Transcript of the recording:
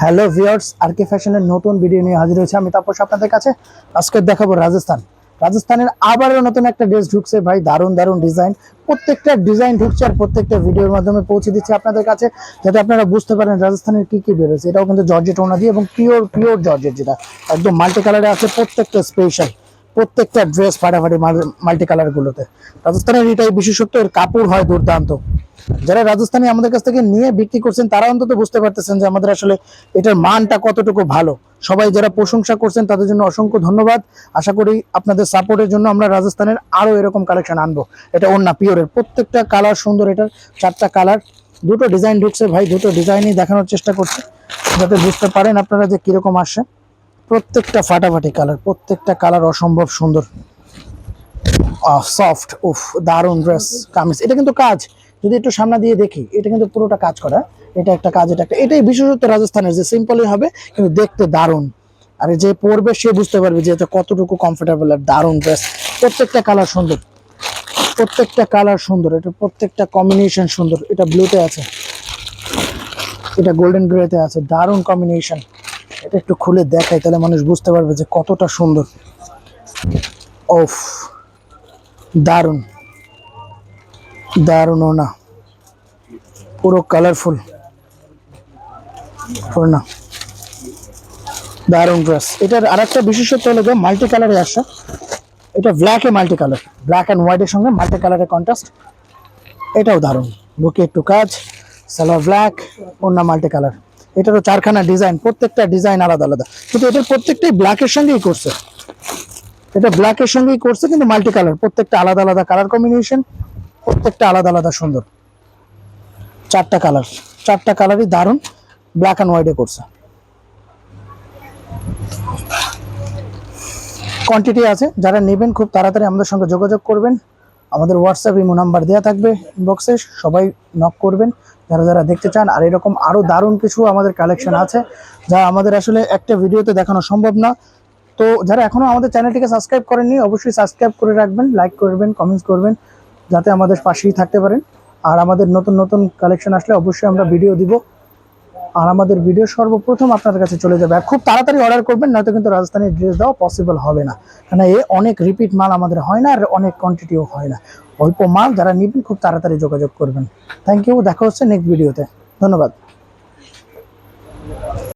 Hello viewers আর কে ফ্যাশনের নতুন video নিয়ে হাজির হয়েছে আমি তাপস আপনাদের কাছে। আজকে দেখাবো রাজস্থান। রাজস্থানের আবারও নতুন একটা ড্রেস ঢুকছে ভাই, দারুণ দারুণ ডিজাইন। প্রত্যেকটা ডিজাইন ঢুকছে আর প্রত্যেকটা ভিডিওর মাধ্যমে পৌঁছে দিচ্ছে আপনাদের কাছে, যাতে আপনারা বুঝতে পারেন রাজস্থানের কি কি বেরোচ্ছে এটাও কিন্তু জর্জেট ওনা দিয়ে, এবং পিওর পিওর জর্জেট যেটা একদম মাল্টি কালারে আছে, প্রত্যেকটা স্পেশাল প্রত্যেকটা ড্রেস ফাটাফাটি মাল্টি কালারগুলোতে রাজস্থানের এটাই বিশেষত্ব, এর কাপড় হয় দুর্দান্ত। যারা রাজস্থানী আমাদের কাছ থেকে নিয়ে বিক্রি করছেন, তারা অন্তত বুঝতে পারতেছেন যে আমাদের আসলে এটার মানটা কতটুকু ভালো। সবাই যারা প্রশংসা করছেন, তাদের জন্য অসংখ্য ধন্যবাদ। আশা করি আপনাদের সাপোর্টের জন্য আমরা রাজস্থানের আরও এরকম কালেকশন আনব। এটা অন্য পিওরের প্রত্যেকটা কালার সুন্দর এটার, চারটা কালার দুটো ডিজাইন ঢুকছে ভাই, দুটো ডিজাইনই দেখানোর চেষ্টা করছি। যাতে বুঝতে পারেন আপনারা যে কীরকম আসে প্রত্যেকটা ফাটাফাটি কালার প্রত্যেকটা কালার অসম্ভব সুন্দর। সফট উফ দারুণ ড্রেস কামিজ। এটা কিন্তু কাজ। যদি একটু সামনে দিয়ে দেখি, এটা কিন্তু পুরোটা কাজ করা। এটা একটা কাজ, এটা একটা এটাই বিশেষত রাজস্থানের, যে সিম্পলই হবে, কিন্তু দেখতে দারুণ। আর যে পরবে, সে বুঝতে পারবে যে এটা কতটুকু কমফোর্টেবল আর দারুণ ড্রেস প্রত্যেকটা কালার সুন্দর। প্রত্যেকটা কালার সুন্দর। এটা প্রত্যেকটা কম্বিনেশন সুন্দর। এটা ব্লুতে আছে। এটা গোল্ডেন গ্রেতে আছে। দারুণ কম্বিনেশন এটা একটু খুলে দেখাই, তাহলে মানুষ বুঝতে পারবে যে কতটা সুন্দর। ওফ দারুণ। দারুণ না। পুরো কালারফুল না। দারুণ ড্রেস এটার আরেকটা বিশেষত্ব হলো মাল্টি কালারে আসে। এটা ব্ল্যাকে মাল্টি কালার ব্ল্যাক অ্যান্ড হোয়াইটের সঙ্গে মাল্টি কালারের কন্ট্রাস্ট এটাও দারুণ। বুকে একটু কাজ। সালোয়ার ব্ল্যাক অন্য মাল্টি কালার এটারও চারখানা ডিজাইন প্রত্যেকটা ডিজাইন আলাদা আলাদা। কিন্তু এটার প্রত্যেকটাই ব্ল্যাকের সঙ্গেই করছে। এটা ব্ল্যাকের সঙ্গেই করছে, কিন্তু মাল্টি কালার প্রত্যেকটা আলাদা আলাদা কালার কম্বিনেশন প্রত্যেকটা আলাদা আলাদা সুন্দর। চারটা কালার। চারটা কালারই দারুণ ব্ল্যাক অ্যান্ড হোয়াইটে করছে। কোয়ান্টিটি আছে। যারা নেবেন খুব তাড়াতাড়ি আমাদের সঙ্গে যোগাযোগ করবেন। আমাদের হোয়াটসঅ্যাপ ইমো নাম্বার দেওয়া থাকবে ইনবক্সে সবাই নক করবেন। যারা যারা দেখতে চান, আর এরকম আরও দারুণ কিছু আমাদের কালেকশন আছে, যা আমাদের আসলে একটা ভিডিওতে দেখানো সম্ভব না। তো যারা এখনও আমাদের চ্যানেলটিকে সাবস্ক্রাইব করেননি, অবশ্যই সাবস্ক্রাইব করে রাখবেন লাইক করবেন কমেন্টস করবেন। যাতে আমাদের পাশেই থাকতে পারেন। আর আমাদের নতুন নতুন কালেকশন আসলে অবশ্যই আমরা ভিডিও দিব। আর আমাদের ভিডিও সর্বপ্রথম আপনার কাছে চলে যাবে। আর খুব তাড়াতাড়ি অর্ডার করবেন, নয়তো কিন্তু রাজস্থানের ড্রেস দেওয়া পসিবল হবে না। কেন এ অনেক রিপিট মাল আমাদের হয় না, আর অনেক কোয়ান্টিটিও হয় না। অল্প মাল যারা নিবেন, খুব তাড়াতাড়ি যোগাযোগ করবেন। থ্যাংক ইউ দেখা হচ্ছে নেক্সট ভিডিওতে ধন্যবাদ।